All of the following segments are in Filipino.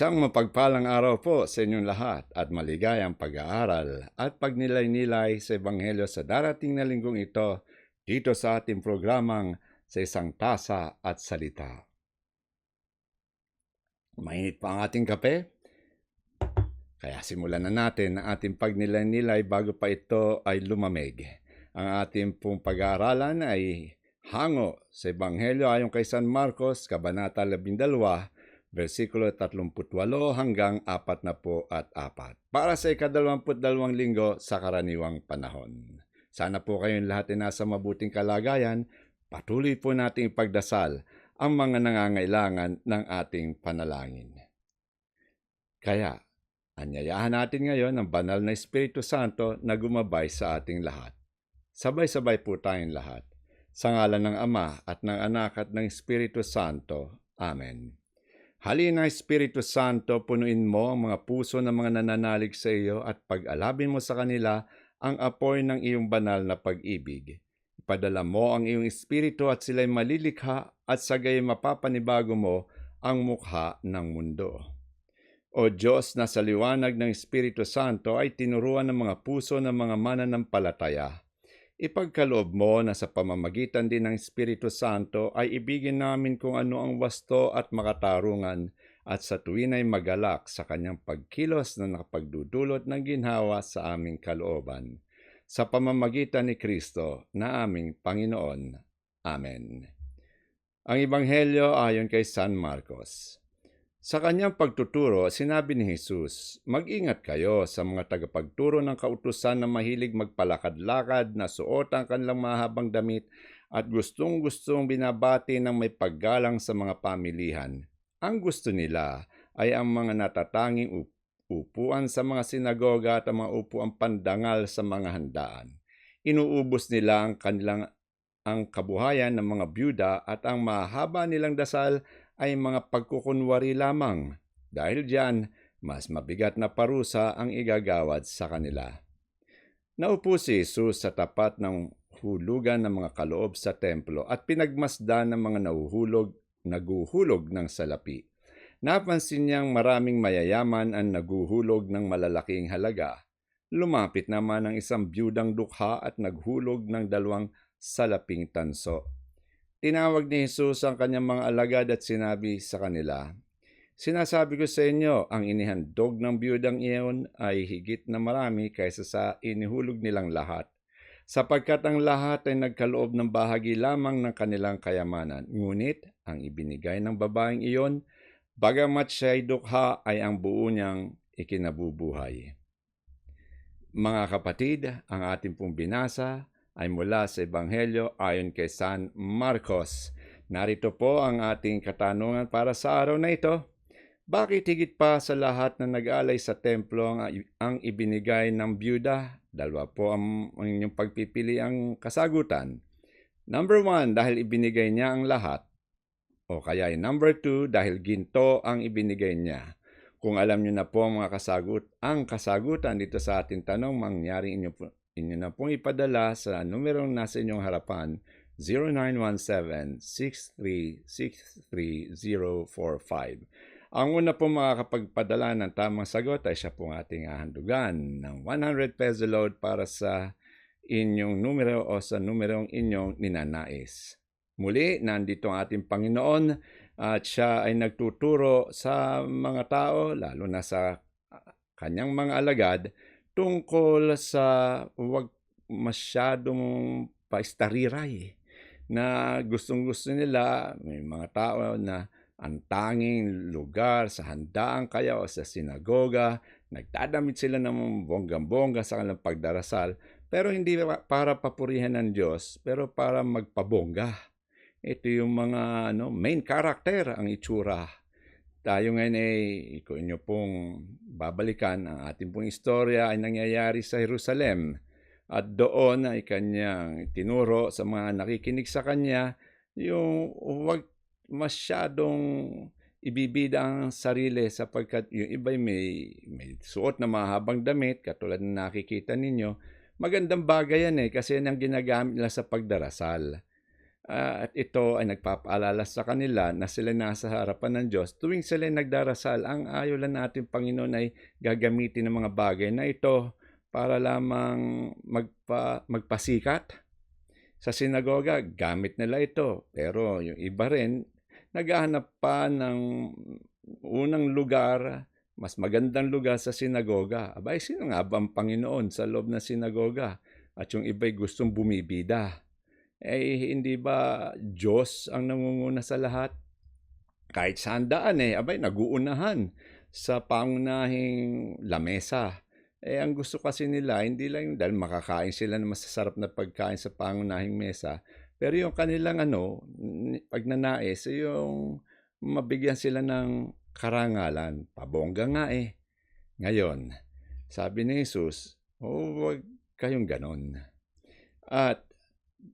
Isang mapagpalang araw po sa inyong lahat at maligayang pag-aaral at pagnilay-nilay sa Ebanghelyo sa darating na linggong ito dito sa ating programang sa isang tasa at salita. Mainit pa ang ating kape? Kaya simulan na natin ang ating pagnilay-nilay bago pa ito ay lumamig. Ang ating pong pag-aaralan ay hango sa Ebanghelyo ayon kay San Marcos, Kabanata 12, versikulo 38 hanggang 40 at 4 para sa ikadalawamput-dalawang linggo sa karaniwang panahon. Sana po kayong lahat ay nasa mabuting kalagayan, patuloy po nating ipagdasal ang mga nangangailangan ng ating panalangin. Kaya, anyayahan natin ngayon ang banal na Espiritu Santo na gumabay sa ating lahat. Sabay-sabay po tayong lahat. Sa ngalan ng Ama at ng Anak at ng Espiritu Santo. Amen. Halina Espiritu Santo, punuin mo ang mga puso ng mga nananalig sa iyo at pag-alabin mo sa kanila ang apoy ng iyong banal na pag-ibig. Ipadala mo ang iyong Espiritu at sila'y malilikha at sagay mapapanibago mo ang mukha ng mundo. O Diyos na sa liwanag ng Espiritu Santo ay tinuruan ng mga puso ng mga mananampalataya ipagkaloob mo na sa pamamagitan din ng Espiritu Santo ay ibigin namin kung ano ang wasto at makatarungan at sa tuwin ay magalak sa kanyang pagkilos na nakapagdudulot ng ginhawa sa aming kalooban. Sa pamamagitan ni Kristo na aming Panginoon. Amen. Ang Ibanghelyo ayon kay San Marcos. Sa kanyang pagtuturo, sinabi ni Jesus, Mag-ingat kayo sa mga tagapagturo ng kautusan na mahilig magpalakad-lakad na suot ang kanilang mahabang damit at gustong-gustong binabati ng may paggalang sa mga pamilihan. Ang gusto nila ay ang mga natatanging upuan sa mga sinagoga at ang mga upuan pandangal sa mga handaan. Inuubos nila ang kanilang ang kabuhayan ng mga byuda at ang mahaba nilang dasal ay mga pagkukunwari lamang. Dahil diyan, mas mabigat na parusa ang igagawad sa kanila. Naupo si Jesus sa tapat ng hulugan ng mga kaloob sa templo at pinagmasdan ng mga nahuhulog, naguhulog ng salapi. Napansin niyang maraming mayayaman ang naguhulog ng malalaking halaga. Lumapit naman ang isang byudang dukha at naghulog ng dalawang salaping tanso. Tinawag ni Jesus ang kanyang mga alagad at sinabi sa kanila, Sinasabi ko sa inyo, ang inihandog ng biyudang iyon ay higit na marami kaysa sa inihulog nilang lahat, sapagkat ang lahat ay nagkaloob ng bahagi lamang ng kanilang kayamanan. Ngunit ang ibinigay ng babaeng iyon, bagamat siya ay dukha, ay ang buo niyang ikinabubuhay. Mga kapatid, ang ating pong binasa ay mula sa Ebanghelyo ayon kay San Marcos. Narito po ang ating katanungan para sa araw na ito. Bakit higit pa sa lahat na nag-alay sa templo ang, ang ibinigay ng byuda? Dalawa po ang, ang inyong pagpipili ang kasagutan. Number one, dahil ibinigay niya ang lahat. O kaya ay number two, dahil ginto ang ibinigay niya. Kung alam niyo na po ang mga kasagut, ang kasagutan dito sa ating tanong, mangyari inyo po, inyo na pong ipadala sa numerong nasa inyong harapan 0917-6363-045. Ang una po makakapagpadala ng tamang sagot ay siya pong ating ahandugan ng 100 peso load para sa inyong numero o sa numerong inyong ninanais. Muli, nandito ang ating Panginoon at siya ay nagtuturo sa mga tao, lalo na sa kanyang mga alagad, tungkol sa huwag masyadong paistariray na gustong-gusto nila, may mga tao na ang tanging lugar sa handaan kaya o sa sinagoga, nagdadamit sila ng bonggang-bongga sa kanilang pagdarasal, pero hindi para papurihan ng Diyos, pero para magpabongga. Ito yung mga ano, main character ang itsura. Tayo ngayon ay kung inyo pong babalikan, ang ating pong istorya ay nangyayari sa Jerusalem. At doon ay kanyang tinuro sa mga nakikinig sa kanya yung huwag masyadong ibibida ang sarili sapagkat yung iba may, may suot na mahabang damit katulad na nakikita ninyo. Magandang bagay yan eh kasi yan ang ginagamit nila sa pagdarasal. Ah, at ito ay nagpapaalala sa kanila na sila nasa harapan ng Diyos. Tuwing sila nagdarasal, ang ayaw lang natin Panginoon ay gagamitin ng mga bagay na ito para lamang magpa, magpasikat. Sa sinagoga, gamit nila ito. Pero yung iba rin, naghahanap pa ng unang lugar, mas magandang lugar sa sinagoga. Abay, sino nga ba ang Panginoon sa loob ng sinagoga? At yung iba'y gustong bumibida eh hindi ba Diyos ang nangunguna sa lahat? Kahit saan daan eh, abay, naguunahan sa pangunahing lamesa. Eh, ang gusto kasi nila, hindi lang yung dahil makakain sila ng masasarap na pagkain sa pangunahing mesa, pero yung kanilang ano, pagnanais, eh, yung mabigyan sila ng karangalan. Pabongga nga eh. Ngayon, sabi ni Jesus, oh, huwag kayong ganon. At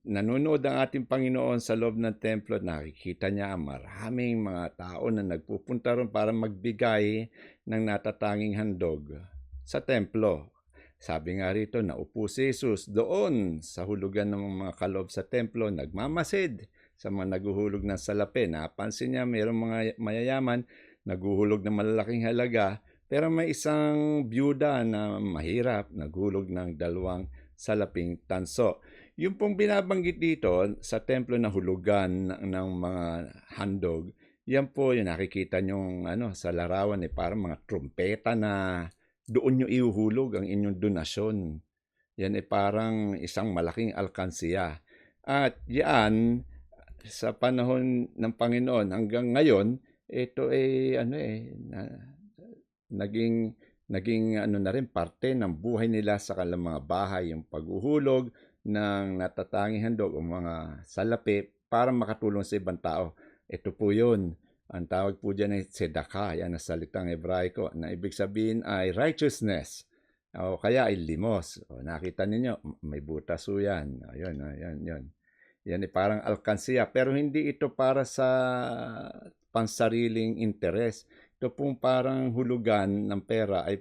nanonood ang ating Panginoon sa loob ng templo nakikita niya ang maraming mga tao na nagpupunta ron para magbigay ng natatanging handog sa templo. Sabi nga rito, naupo si Jesus doon sa hulugan ng mga kalob sa templo, nagmamasid sa mga naguhulog ng salapi. Napansin niya mayroong mga mayayaman naguhulog ng malalaking halaga, pero may isang byuda na mahirap, naghulog ng dalawang salaping tanso. Yung pong binabanggit dito sa templo na hulugan ng mga handog, yan po yung nakikita nyong ano, sa larawan eh, parang mga trumpeta na doon nyo ihuhulog ang inyong donasyon. Yan ay eh, parang isang malaking alkansiya. At yan, sa panahon ng Panginoon hanggang ngayon, ito ay ano eh, na, naging naging ano na rin parte ng buhay nila sa kanilang mga bahay, yung paghuhulog, ng natatanging handog o mga salapi para makatulong sa ibang tao. Ito po yun. Ang tawag po dyan ay tzedakah, yan ang salitang Hebraiko, na ibig sabihin ay righteousness o kaya ay limos. O, nakita ninyo, may butas po yan. Ayun, ayun, yun. Yan ay parang alkansiya. Pero hindi ito para sa pansariling interes. Ito pong parang hulugan ng pera ay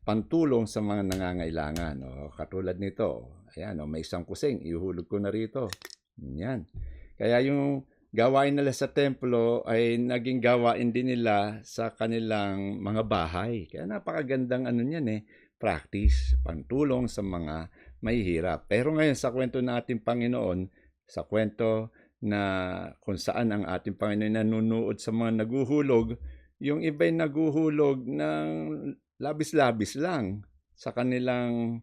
pantulong sa mga nangangailangan. O, katulad nito, ayan, o, may isang kusing, ihulog ko na rito. Yan. Kaya yung gawain nila sa templo ay naging gawain din nila sa kanilang mga bahay. Kaya napakagandang ano niyan eh, practice, pantulong sa mga mahihirap. Pero ngayon sa kwento nating Panginoon, sa kwento na kung saan ang ating Panginoon nanunood sa mga naguhulog, yung iba'y naguhulog ng labis-labis lang sa kanilang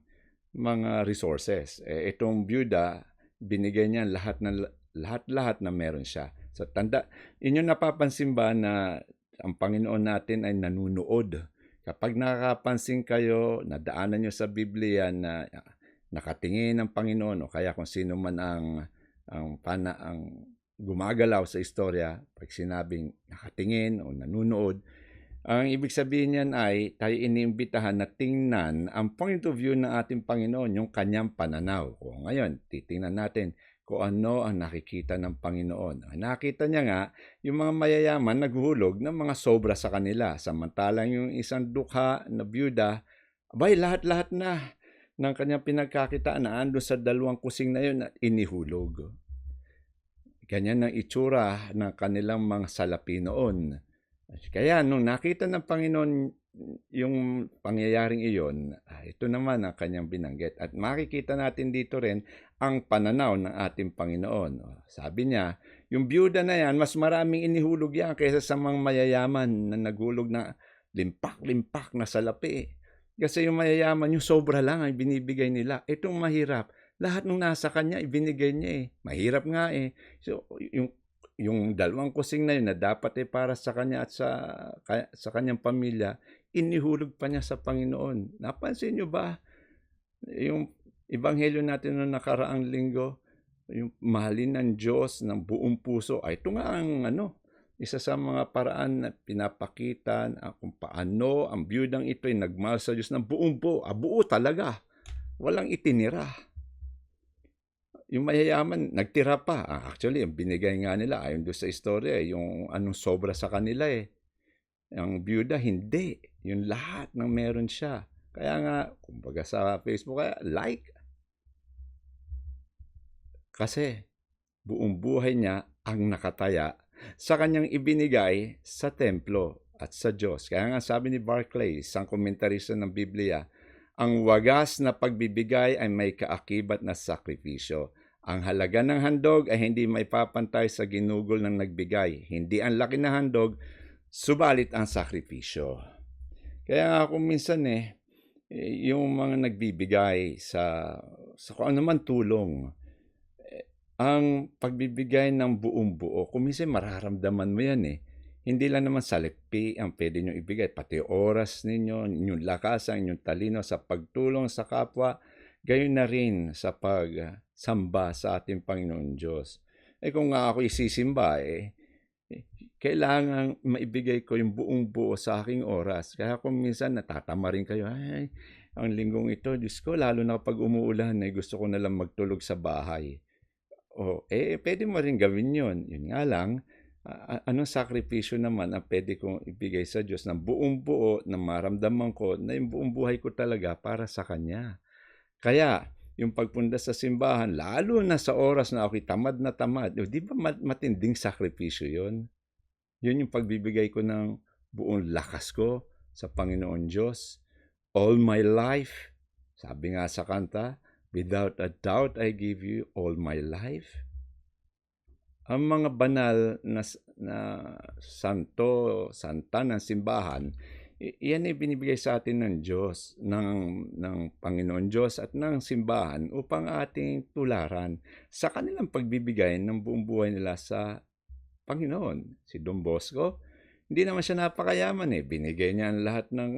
mga resources. Eh, itong byuda, binigay niya lahat ng lahat-lahat na meron siya. So tanda, inyo napapansin ba na ang Panginoon natin ay nanunood. Kapag nakakapansin kayo, nadaanan nyo sa Biblia na nakatingin ng Panginoon o kaya kung sino man ang ang pana ang gumagalaw sa istorya pag sinabing nakatingin o nanunood ang ibig sabihin niyan ay tayo iniimbitahan na tingnan ang point of view ng ating Panginoon, yung kanyang pananaw. O ngayon, titingnan natin kung ano ang nakikita ng Panginoon. Nakita niya nga, yung mga mayayaman naghuhulog ng mga sobra sa kanila. Samantalang yung isang dukha na byuda, abay, lahat-lahat na ng kanyang pinagkakitaan na ando sa dalawang kusing na yun at inihulog. Ganyan ang itsura ng kanilang mga salapi noon kaya nung nakita ng Panginoon yung pangyayaring iyon, ah, ito naman ang kanyang binanggit. At makikita natin dito rin ang pananaw ng ating Panginoon. Sabi niya, yung byuda na yan, mas maraming inihulog yan kaysa sa mga mayayaman na naghulog na limpak-limpak na salapi. Kasi yung mayayaman, yung sobra lang ay binibigay nila. Itong mahirap, lahat ng nasa kanya, ibinigay niya eh. Mahirap nga eh. So, yung yung dalawang kusing na yun na dapat ay para sa kanya at sa, sa kanyang pamilya, inihulog pa niya sa Panginoon. Napansin niyo ba? Yung ebanghelyo natin noong nakaraang linggo, yung mahalin ng Diyos ng buong puso, ay ito nga ang ano, isa sa mga paraan na pinapakita na kung paano ang biyudang ito ay nagmahal sa Diyos ng buong buo, ah, buo talaga, walang itinira yung mayayaman, nagtira pa. Ah, actually, ang binigay nga nila, ayon doon sa istorya, eh, yung anong sobra sa kanila eh. Ang byuda, hindi. Yung lahat ng meron siya. Kaya nga, kumbaga sa Facebook, kaya like. Kasi, buong buhay niya ang nakataya sa kanyang ibinigay sa templo at sa Diyos. Kaya nga sabi ni Barclay, isang komentarista ng Biblia, ang wagas na pagbibigay ay may kaakibat na sakripisyo. Ang halaga ng handog ay hindi maipapantay sa ginugol ng nagbigay. Hindi ang laki ng handog, subalit ang sakripisyo. Kaya nga kung minsan eh, yung mga nagbibigay sa, sa kung ano tulong, eh, ang pagbibigay ng buong buo, kung minsan mararamdaman mo yan eh. Hindi lang naman salikpi ang pwede nyo ibigay, pati oras ninyo, inyong lakas, ang inyong talino sa pagtulong sa kapwa, gayon na rin sa pagsamba sa ating Panginoon Diyos. Eh kung nga ako isisimba eh, kailangan maibigay ko yung buong buo sa aking oras. Kaya kung minsan natatama rin kayo, ay, ang linggong ito, Diyos ko, lalo na kapag umuulan, eh, gusto ko na lang magtulog sa bahay. O, eh, pwede mo rin gawin yon Yun nga lang, uh, anong sakripisyo naman ang pwede kong ibigay sa Diyos ng buong buo na maramdaman ko na yung buong buhay ko talaga para sa Kanya. Kaya, yung pagpunta sa simbahan, lalo na sa oras na ako'y tamad na tamad, di ba matinding sakripisyo yon yun yung pagbibigay ko ng buong lakas ko sa Panginoon Diyos. All my life, sabi nga sa kanta, without a doubt I give you all my life. Ang mga banal na, na santo, santa ng simbahan, iyan ay binibigay sa atin ng Diyos, ng, ng Panginoon Diyos at ng simbahan upang ating tularan sa kanilang pagbibigay ng buong buhay nila sa Panginoon. Si Don Bosco, hindi naman siya napakayaman eh. Binigay niya ang lahat ng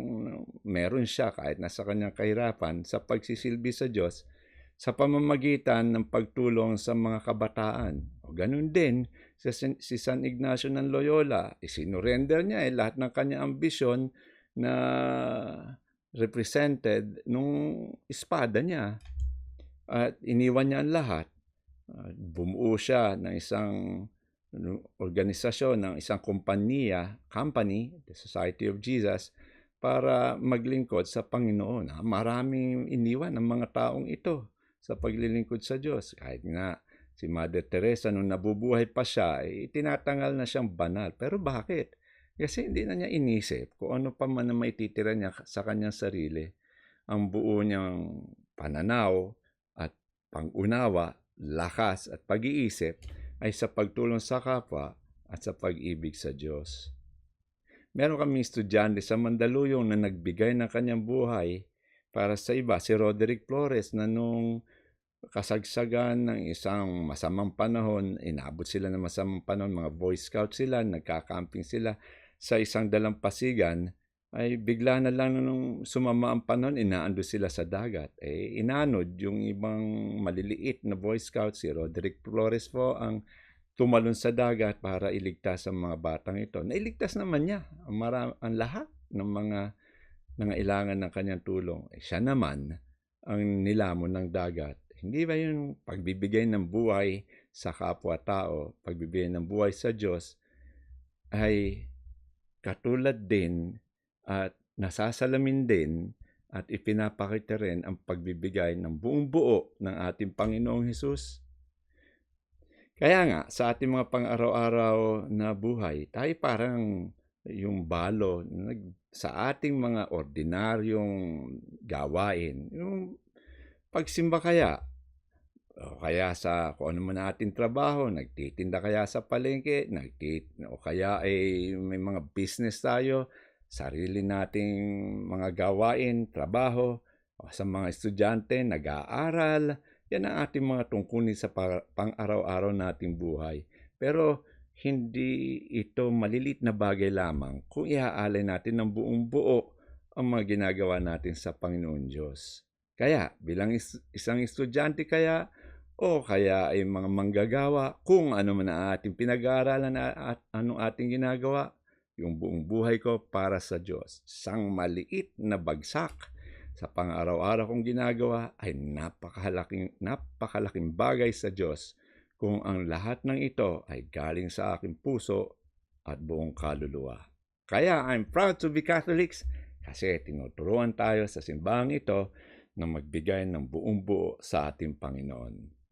meron siya kahit nasa kanyang kahirapan sa pagsisilbi sa Diyos sa pamamagitan ng pagtulong sa mga kabataan. O ganun din si San Ignacio ng Loyola. Isinurrender niya eh, lahat ng kanyang ambisyon na represented nung espada niya. At iniwan niya ang lahat. bumuo siya ng isang organisasyon ng isang kumpanya, company, the Society of Jesus, para maglingkod sa Panginoon. Maraming iniwan ng mga taong ito sa paglilingkod sa Diyos. Kahit nga si Mother Teresa nung nabubuhay pa siya, eh, tinatangal na siyang banal. Pero bakit? Kasi hindi na niya inisip kung ano pa man na maititira niya sa kanyang sarili. Ang buo niyang pananaw at pangunawa, lakas at pag-iisip ay sa pagtulong sa kapwa at sa pag-ibig sa Diyos. Meron kami estudyante sa Mandaluyong na nagbigay ng kanyang buhay para sa iba. Si Roderick Flores na nung kasagsagan ng isang masamang panahon, inabot sila ng masamang panahon, mga Boy Scout sila, nagka-camping sila sa isang dalampasigan, ay bigla na lang nung sumama ang panahon, inaando sila sa dagat. Eh, inanod yung ibang maliliit na Boy Scout, si Roderick Flores po, ang tumalon sa dagat para iligtas ang mga batang ito. Nailigtas naman niya ang, maram- ang lahat ng mga nangailangan ng kanyang tulong. Eh, siya naman ang nilamon ng dagat. Hindi ba yung pagbibigay ng buhay sa kapwa-tao, pagbibigay ng buhay sa Diyos, ay katulad din at nasasalamin din at ipinapakita rin ang pagbibigay ng buong buo ng ating Panginoong Hesus. Kaya nga, sa ating mga pang-araw-araw na buhay, tayo parang yung balo sa ating mga ordinaryong gawain. Yung pagsimba kaya, o kaya sa kung ano man ating trabaho, nagtitinda kaya sa palengke, nagtit o kaya ay may mga business tayo, sarili nating mga gawain, trabaho, o sa mga estudyante, nag-aaral, yan ang ating mga tungkulin sa pang-araw-araw nating buhay. Pero hindi ito malilit na bagay lamang kung iaalay natin ng buong buo ang mga ginagawa natin sa Panginoon Diyos. Kaya, bilang isang estudyante kaya, o kaya ay mga manggagawa, kung ano man ang ating pinag-aaralan at anong ating ginagawa, yung buong buhay ko para sa Diyos. Sang maliit na bagsak sa pang-araw-araw kong ginagawa ay napakalaking, napakalaking bagay sa Diyos kung ang lahat ng ito ay galing sa aking puso at buong kaluluwa. Kaya I'm proud to be Catholics kasi tinuturuan tayo sa simbahang ito na magbigay ng buong buo sa ating Panginoon.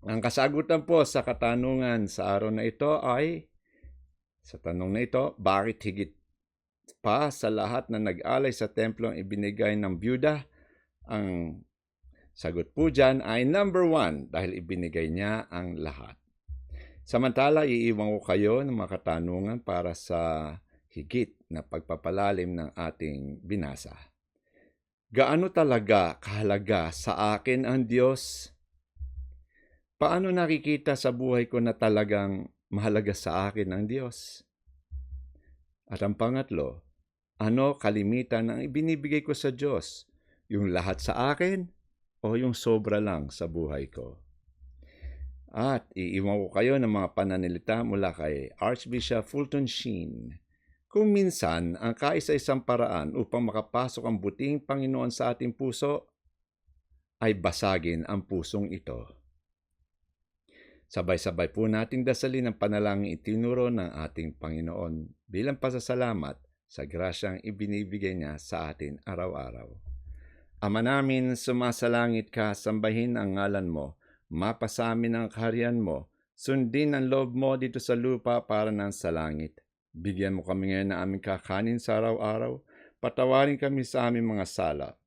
Ang kasagutan po sa katanungan sa araw na ito ay, sa tanong na ito, bakit higit pa sa lahat na nag-alay sa templo ang ibinigay ng byuda? Ang sagot po dyan ay number one, dahil ibinigay niya ang lahat. Samantala, iiwan ko kayo ng mga katanungan para sa higit na pagpapalalim ng ating binasa. Gaano talaga kahalaga sa akin ang Diyos? Paano nakikita sa buhay ko na talagang mahalaga sa akin ang Diyos? At ang pangatlo, ano kalimitan ang ibinibigay ko sa Diyos? Yung lahat sa akin o yung sobra lang sa buhay ko? At iiwan ko kayo ng mga pananalita mula kay Archbishop Fulton Sheen. Kung minsan ang kaisa-isang paraan upang makapasok ang buting Panginoon sa ating puso ay basagin ang pusong ito. Sabay-sabay po nating dasalin ang panalangin itinuro ng ating Panginoon bilang pasasalamat sa grasyang ibinibigay niya sa atin araw-araw. Ama namin, sumasalangit ka, sambahin ang ngalan mo, mapasamin ang kaharian mo, sundin ang loob mo dito sa lupa para ng sa langit. Bigyan mo kami ngayon na aming kakanin sa araw-araw, patawarin kami sa aming mga sala,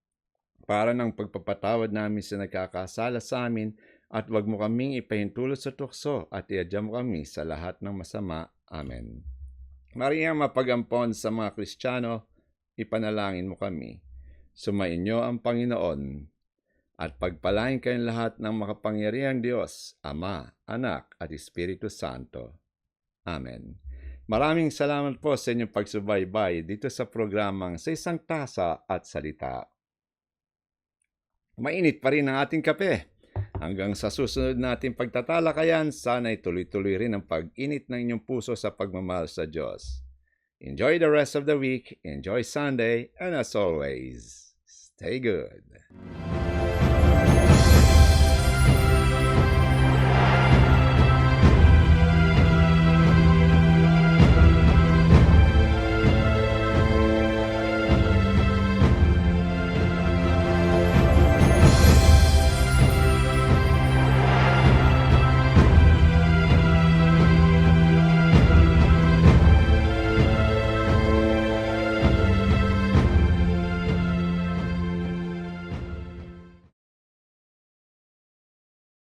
para ng pagpapatawad namin sa nagkakasala sa amin, at wag mo kaming ipahintulot sa tukso at iadya mo kami sa lahat ng masama. Amen. Maria mapagampon sa mga Kristiyano, ipanalangin mo kami. Sumainyo ang Panginoon at pagpalain kayong lahat ng makapangyarihang Diyos, Ama, Anak at Espiritu Santo. Amen. Maraming salamat po sa inyong pagsubaybay dito sa programang sa isang tasa at salita. Mainit pa rin ang ating kape. Hanggang sa susunod nating pagtatalakayan, sana'y tuloy-tuloy rin ang pag-init ng inyong puso sa pagmamahal sa Diyos. Enjoy the rest of the week, enjoy Sunday, and as always, stay good.